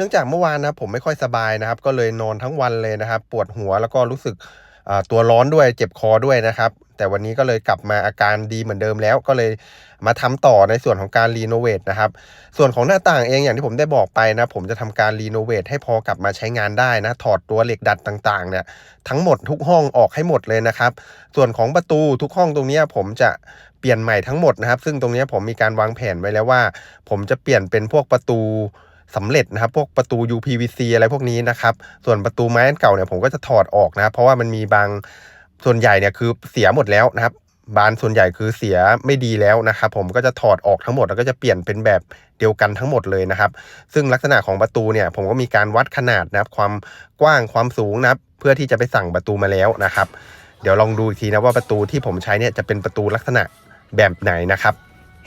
นื่องจากเมื่อวานนะผมไม่ค่อยสบายนะครับ ก็เลยนอนทั้งวันเลยนะครับ ปวดหัวแล้วก็รู้สึกตัวร้อนด้วยเจ็บคอด้วยนะครับ แต่วันนี้ก็เลยกลับมาอาการดีเหมือนเดิมแล้ว ก็เลยมาทำต่อในส่วนของการรีโนเวทนะครับ ส่วนของหน้าต่างเองอย่างที่ผมได้บอกไปนะ ผมจะทำการรีโนเวทให้พอกลับมาใช้งานได้นะ ถอดตัวเหล็กดัดต่างๆ เนี่ย ทั้งหมดทุกห้องออกให้หมดเลยนะครับ ส่วนของประตูทุกห้องตรงนี้ผมจะเปลี่ยนใหม่ทั้งหมดนะครับ ซึ่งตรงนี้ผมมีการวางแผนไว้แล้วว่า ผมจะเปลี่ยนเป็นพวกประตู สำเร็จนะครับพวกประตู UPVC อะไรพวกนี้นะครับ ส่วนประตูไม้เก่าเนี่ยผมก็จะถอดออกนะเพราะว่ามันมีบางส่วนใหญ่เนี่ยคือเสียหมดแล้วนะครับ บานส่วนใหญ่คือเสียไม่ดีแล้วนะครับผมก็จะถอดออกทั้งหมดแล้วก็จะเปลี่ยนเป็นแบบเดียวกันทั้งหมดเลยนะครับ ซึ่งลักษณะของประตูเนี่ยผมก็มีการวัดขนาดนะครับความกว้างความสูงนะครับเพื่อที่จะไปสั่งประตูมาแล้วนะครับ เดี๋ยวลองดูอีกทีนะว่าประตูที่ผมใช้เนี่ยจะเป็นประตูลักษณะแบบไหนนะครับ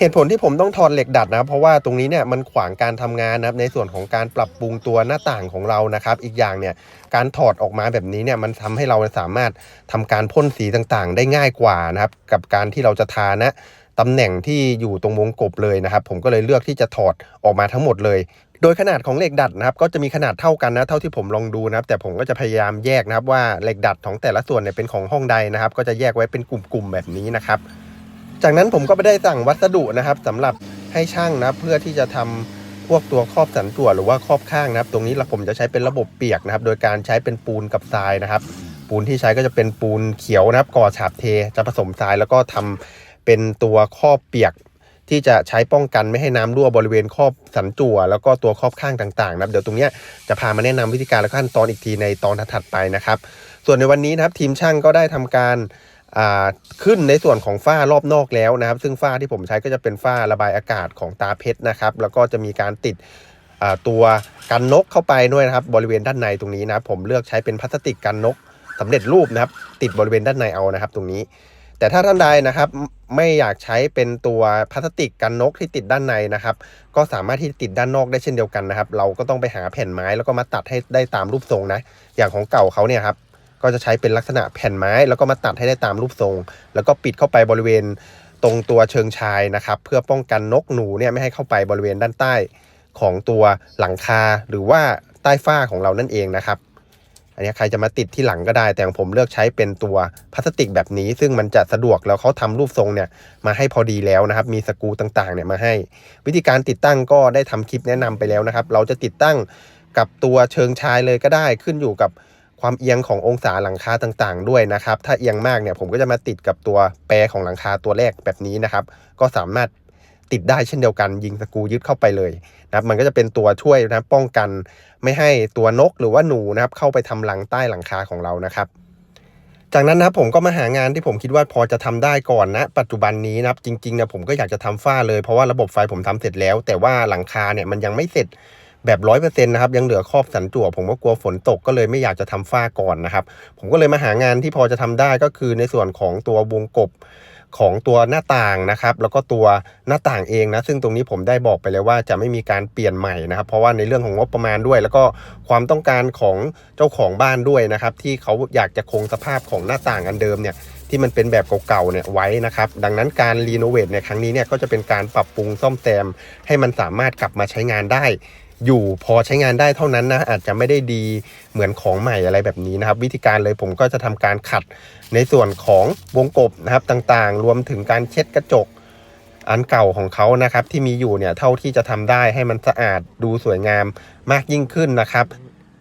เหตุผลที่ผมต้องถอดเหล็กดัดนะเพราะว่าตรงนี้เนี่ยมันขวางการทำงานนะครับในส่วนของการปรับปรุงตัวหน้าต่างของเรานะครับ อีกอย่างเนี่ยการถอดออกมาแบบนี้เนี่ยมันทำให้เราสามารถทำการพ่นสีต่างๆ ได้ง่ายกว่านะครับกับการที่เราจะทานะตำแหน่งที่อยู่ตรงวงกบเลยนะครับ ผมก็เลยเลือกที่จะถอดออกมาทั้งหมดเลย โดยขนาดของเหล็กดัดนะครับ ก็จะมีขนาดเท่ากันนะเท่าที่ผมลองดูนะครับ แต่ผมก็จะพยายามแยกนะครับว่าเหล็กดัดของแต่ละส่วนเนี่ยเป็นของห้องใดนะครับ ก็จะแยกไว้เป็นกลุ่มๆแบบนี้นะครับ จากนั้นผมก็ไปได้สั่งวัสดุนะครับสำหรับให้ช่างนะเพื่อที่จะทำพวกตัวครอบสันจั่วหรือว่าครอบข้างนะครับ ตรงนี้เราผมจะใช้เป็นระบบเปียกนะครับ โดยการใช้เป็นปูนกับทรายนะครับ ปูนที่ใช้ก็จะเป็นปูนเขียวนะครับ ก่อฉาบเทจะผสมทรายแล้วก็ทำเป็นตัวครอบเปียกที่จะใช้ป้องกันไม่ให้น้ำรั่วบริเวณครอบสันจั่วแล้วก็ตัวครอบข้างต่างๆนะครับเดี๋ยวตรงเนี้ยจะพามาแนะนำวิธีการและขั้นตอนอีกทีในตอนถัดไปนะครับ ส่วนในวันนี้นะครับทีมช่างก็ได้ทำการ ขึ้นในส่วนของฝ้ารอบนอกแล้วนะครับ ซึ่งฝ้าที่ผมใช้ก็จะเป็นฝ้าระบายอากาศของตาเพชรนะครับ แล้วก็จะมีการติดตัวกันนกเข้าไปด้วยนะครับ บริเวณด้านในตรงนี้นะผมเลือกใช้เป็นพลาสติกกันนกสำเร็จรูปนะครับ ติดบริเวณด้านในเอานะครับ ตรงนี้ แต่ถ้าท่านใดนะครับไม่อยากใช้เป็นตัวพลาสติกกันนกที่ติดด้านในนะครับ ก็สามารถที่ติดด้านนอกได้เช่นเดียวกันนะครับ เราก็ต้องไปหาแผ่นไม้แล้วก็มาตัดให้ได้ตามรูปทรงนะ อย่างของเก่าเขาเนี่ยครับ ก็จะใช้เป็นลักษณะแผ่นไม้ แล้วก็มาตัดให้ได้ตามรูปทรง แล้วก็ปิดเข้าไปบริเวณตรงตัวเชิงชายนะครับ เพื่อป้องกันนกหนูเนี่ยไม่ให้เข้าไปบริเวณด้านใต้ของตัวหลังคาหรือว่าใต้ฝ้าของเรานั่นเองนะครับ อันนี้ใครจะมาติดที่หลังก็ได้ แต่ของผมเลือกใช้เป็นตัวพลาสติกแบบนี้ ซึ่งมันจะสะดวกแล้วเขาทำรูปทรงเนี่ยมาให้พอดีแล้วนะครับ มีสกูต่างๆเนี่ยมาให้ วิธีการติดตั้งก็ได้ทำคลิปแนะนำไปแล้วนะครับ เราจะติดตั้งกับตัวเชิงชายเลยก็ได้ขึ้นอยู่กับ ความเอียงขององศาหลังคาต่างๆ ด้วยนะครับ ถ้าเอียงมากเนี่ยผมก็จะมาติดกับตัวแปรของหลังคาตัวแรกแบบนี้นะครับ ก็สามารถติดได้เช่นเดียวกัน ยิงสกูยึดเข้าไปเลยนะครับ มันก็จะเป็นตัวช่วยนะป้องกัน ไม่ให้ตัวนกหรือว่าหนูนะครับ เข้าไปทำรังใต้หลังคาของเรานะครับ จากนั้นนะครับผมก็มาหางานที่ผมคิดว่าพอจะทำได้ก่อนนะ ปัจจุบันนี้นะครับจริงๆนี่ยผมก็อยากจะทำฝ้าเลยเพราะว่าระบบไฟผมทำเสร็จแล้ว แต่ว่าหลังคาเนี่ยมันยังไม่เสร็จ แบบร้อยเปอร์เซ็นต์นะครับยังเหลือครอบสันจั่วผมก็กลัวฝนตกก็เลยไม่อยากจะทำฝ้าก่อนนะครับผมก็เลยมาหางานที่พอจะทำได้ก็คือในส่วนของตัววงกบของตัวหน้าต่างนะครับแล้วก็ตัวหน้าต่างเองนะซึ่งตรงนี้ผมได้บอกไปแล้วว่าจะไม่มีการเปลี่ยนใหม่นะครับ เพราะว่าในเรื่องของงบประมาณด้วย แล้วก็ความต้องการของเจ้าของบ้านด้วยนะครับที่เขาอยากจะคงสภาพของหน้าต่างอันเดิมเนี่ยที่มันเป็นแบบเก่าๆเนี่ยไว้นะครับดังนั้นการรีโนเวทในครั้งนี้เนี่ยก็จะเป็นการปรับปรุงซ่อมแซมให้มันสามารถกลับมาใช้งานได้ อยู่พอใช้งานได้เท่านั้นนะอาจจะไม่ได้ดีเหมือนของใหม่อะไรแบบนี้นะครับ วิธีการเลยผมก็จะทำการขัดในส่วนของวงกบนะครับต่างๆ รวมถึงการเช็ดกระจกอันเก่าของเขานะครับที่มีอยู่เนี่ยเท่าที่จะทำได้ให้มันสะอาดดูสวยงามมากยิ่งขึ้นนะครับ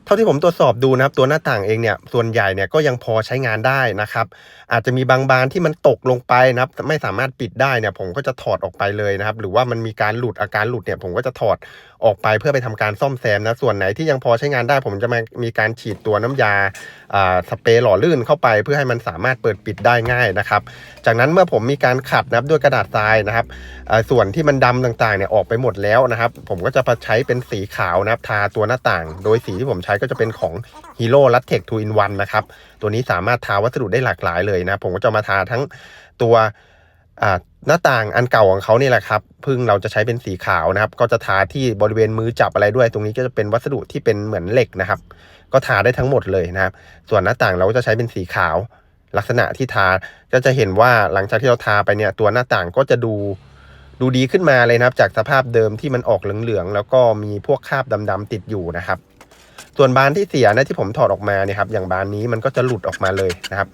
เท่าที่ผมตรวจสอบดูนะครับตัวหน้าต่างเองเนี่ยส่วนใหญ่เนี่ยก็ยังพอใช้งานได้นะครับ อาจจะมีบางบานที่มันตกลงไปนะครับ ไม่สามารถปิดได้เนี่ยผมก็จะถอดออกไปเลยนะครับ หรือว่ามันมีการหลุดอาการหลุดเนี่ยผมก็จะถอด ออกไปเพื่อไปทำการซ่อมแซมนะส่วนไหนที่ยังพอใช้งานได้ ผมจะมามีการฉีดตัวน้ำยาอ่าสเปรย์หล่อลื่นเข้าไป เพื่อให้มันสามารถเปิดปิดได้ง่ายนะครับ จากนั้นเมื่อผมมีการขัดนะครับด้วยกระดาษทรายนะครับส่วนที่มันดำต่างๆเนี่ยออกไปหมดแล้วนะครับ ผมก็จะใช้เป็นสีขาวนะครับทาตัวหน้าต่าง โดยสีที่ผมใช้ก็จะเป็นของ Hero l a t e x 2 in 1นวันะครับตัวนี้สามารถทาวัสดุได้หลากหลายเลยนะ ผมก็จะมาทาทั้งตัว หน้าต่างอันเก่าของเขานี่แหละครับพึ่งเราจะใช้เป็นสีขาวนะครับ ก็จะทาที่บริเวณมือจับอะไรด้วย ตรงนี้ก็จะเป็นวัสดุที่เป็นเหมือนเหล็กนะครับ ก็ทาได้ทั้งหมดเลยนะครับ ส่วนหน้าต่างเราก็จะใช้เป็นสีขาว ลักษณะที่ทาก็จะเห็นว่าหลังจากที่เราทาไปเนี่ยตัวหน้าต่างก็จะดูดูดีขึ้นมาเลยนะครับ จากสภาพเดิมที่มันออกเหลืองๆแล้วก็มีพวกคราบดำๆติดอยู่นะครับ ส่วนบานที่เสียนะที่ผมถอดออกมาเนี่ยครับอย่างบานนี้มันก็จะหลุดออกมาเลยนะครับ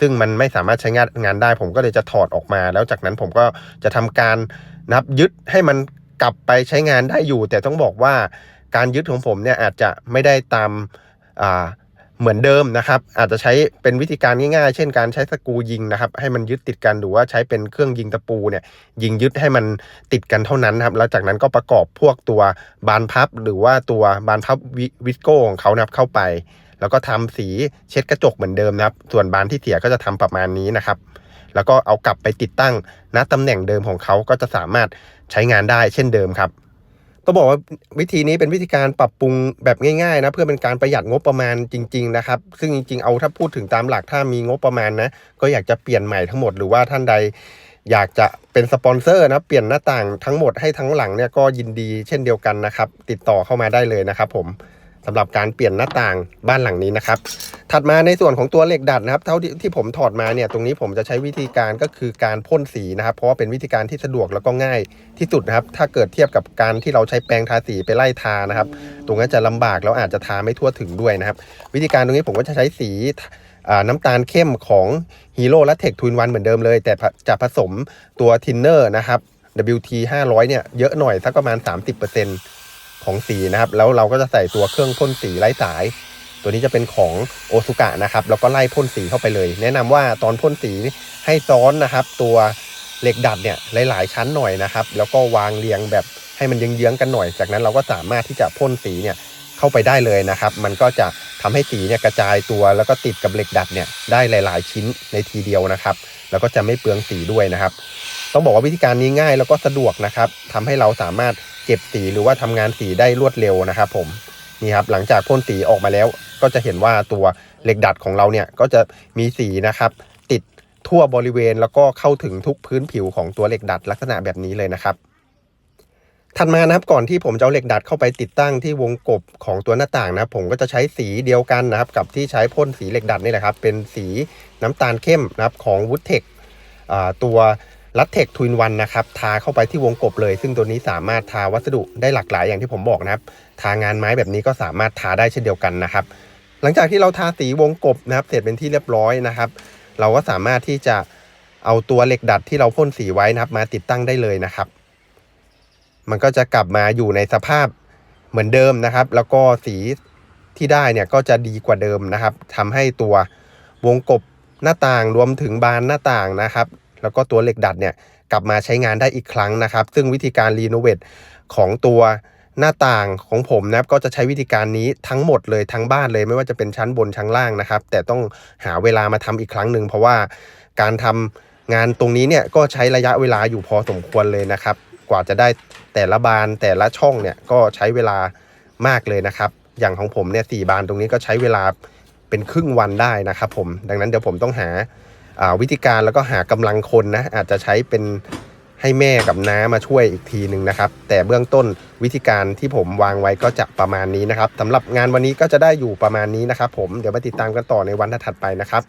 ซึ่งมันไม่สามารถใช้งานงานได้ ผมก็เลยจะถอดออกมา แล้วจากนั้นผมก็จะทำการนับยึดให้มันกลับไปใช้งานได้อยู่ แต่ต้องบอกว่าการยึดของผมเนี่ยอาจจะไม่ได้ตามอ่าเหมือนเดิมนะครับ อาจจะใช้เป็นวิธีการง่ายๆ เช่นการใช้สกูยิงนะครับ ให้มันยึดติดกันหรือว่าใช้เป็นเครื่องยิงตะปูเนี่ย ยิงยึดให้มันติดกันเท่านั้นครับ แล้วจากนั้นก็ประกอบพวกตัวบานพับ หรือว่าตัวบานพับวิวิสโก้ของเขานับเข้าไป แล้วก็ทำสีเช็ดกระจกเหมือนเดิมนะครับ ส่วนบานที่เสียก็จะทำประมาณนี้นะครับ แล้วก็เอากลับไปติดตั้งณตำแหน่งเดิมของเขาก็จะสามารถใช้งานได้เช่นเดิมครับต้องบอกว่าวิธีนี้เป็นวิธีการปรับปรุงแบบง่ายๆนะเพื่อเป็นการประหยัดงบประมาณจริง ๆ นะครับ ซึ่งจริงๆเอาถ้าพูดถึงตามหลักถ้ามีงบประมาณนะก็อยากจะเปลี่ยนใหม่ทั้งหมดหรือว่าท่านใดอยากจะเป็นสปอนเซอร์นะเปลี่ยนหน้าต่างทั้งหมดให้ทั้งหลังเนี่ยก็ยินดีเช่นเดียวกันนะครับ ติดต่อเข้ามาได้เลยนะครับผม สำหรับการเปลี่ยนหน้าต่างบ้านหลังนี้นะครับ ถัดมาในส่วนของตัวเหล็กดัดนะครับ เท่าที่ที่ผมถอดมาเนี่ยตรงนี้ผมจะใช้วิธีการก็คือการพ่นสีนะครับ เพราะว่าเป็นวิธีการที่สะดวกแล้วก็ง่ายที่สุดนะครับ ถ้าเกิดเทียบกับการที่เราใช้แปรงทาสีไปไล่ทานะครับ ตรงนั้นจะลำบากแล้วอาจจะทาไม่ทั่วถึงด้วยนะครับ วิธีการตรงนี้ผมก็จะใช้สีน้ำตาลเข้มของฮีโร่และเทคทูนวันเหมือนเดิมเลย แต่จะผสมตัวทินเนอร์นะครับ WT 500เนี่ยเยอะหน่อยสักประมาณ 30% ของสีนะครับ แล้วเราก็จะใส่ตัวเครื่องพ่นสีไร้สาย ตัวนี้จะเป็นของโอซุกะนะครับ แล้วก็ไล่พ่นสีเข้าไปเลย แนะนำว่าตอนพ่นสีให้ซ้อนนะครับ ตัวเหล็กดัดเนี่ยหลาย ๆ ชั้นหน่อยนะครับ แล้วก็วางเรียงแบบให้มันเยื้องๆกันหน่อย จากนั้นเราก็สามารถที่จะพ่นสีเนี่ยเข้าไปได้เลยนะครับ มันก็จะทำให้สีเนี่ยกระจายตัวแล้วก็ติดกับเหล็กดัดเนี่ยได้หลาย ๆ ชิ้นในทีเดียวนะครับ แล้วก็จะไม่เปลืองสีด้วยนะครับ ต้องบอกว่าวิธีการนี้ง่ายแล้วก็สะดวกนะครับทำให้เราสามารถ เก็บสีหรือว่าทำงานสีได้รวดเร็วนะครับผมนี่ครับหลังจากพ่นสีออกมาแล้ว ก็จะเห็นว่าตัวเหล็กดัดของเราเนี่ยก็จะมีสีนะครับ ติดทั่วบริเวณแล้วก็เข้าถึงทุกพื้นผิวของตัวเหล็กดัดลักษณะแบบนี้เลยนะครับถัดมานะครับก่อนที่ผมจะเอาเหล็กดัดเข้าไปติดตั้งที่วงกบของตัวหน้าต่างนะผมก็จะใช้สีเดียวกันนะครับ กับที่ใช้พ่นสีเหล็กดัดนี่แหละครับ เป็นสีน้ำตาลเข้มนะครับของวูดเทคตัว ลัตเทคทวินวันนะครับทาเข้าไปที่วงกบเลย ซึ่งตัวนี้สามารถทาวัสดุได้หลากหลายอย่างที่ผมบอกนะครับ ทางานไม้แบบนี้ก็สามารถทาได้เช่นเดียวกันนะครับ หลังจากที่เราทาสีวงกบนะครับ เสร็จเป็นที่เรียบร้อยนะครับ เราก็สามารถที่จะเอาตัวเหล็กดัดที่เราพ่นสีไว้นะครับ มาติดตั้งได้เลยนะครับ มันก็จะกลับมาอยู่ในสภาพเหมือนเดิมนะครับ แล้วก็สีที่ได้เนี่ยก็จะดีกว่าเดิมนะครับทำให้ตัววงกบหน้าต่างรวมถึงบานหน้าต่างนะครับ แล้วก็ตัวเหล็กดัดเนี่ยกลับมาใช้งานได้อีกครั้งนะครับ ซึ่งวิธีการรีโนเวทของตัวหน้าต่างของผมนะครับก็จะใช้วิธีการนี้ทั้งหมดเลยทั้งบ้านเลยไม่ว่าจะเป็นชั้นบนชั้นล่างนะครับ แต่ต้องหาเวลามาทำอีกครั้งหนึ่งเพราะว่าการทำงานตรงนี้เนี่ยก็ใช้ระยะเวลาอยู่พอสมควรเลยนะครับ กว่าจะได้แต่ละบานแต่ละช่องเนี่ยก็ใช้เวลามากเลยนะครับ อย่างของผมเนี่ยสี่บานตรงนี้ก็ใช้เวลาเป็นครึ่งวันได้นะครับผมดังนั้นเดี๋ยวผมต้องหา วิธีการแล้วก็หากำลังคนนะอาจจะใช้เป็นให้แม่กับน้ามาช่วยอีกทีหนึ่งนะครับ แต่เบื้องต้นวิธีการที่ผมวางไว้ก็จะประมาณนี้นะครับสำหรับงานวันนี้ก็จะได้อยู่ประมาณนี้นะครับ ผมเดี๋ยวมาติดตามกันต่อในวันถัดไปนะครับ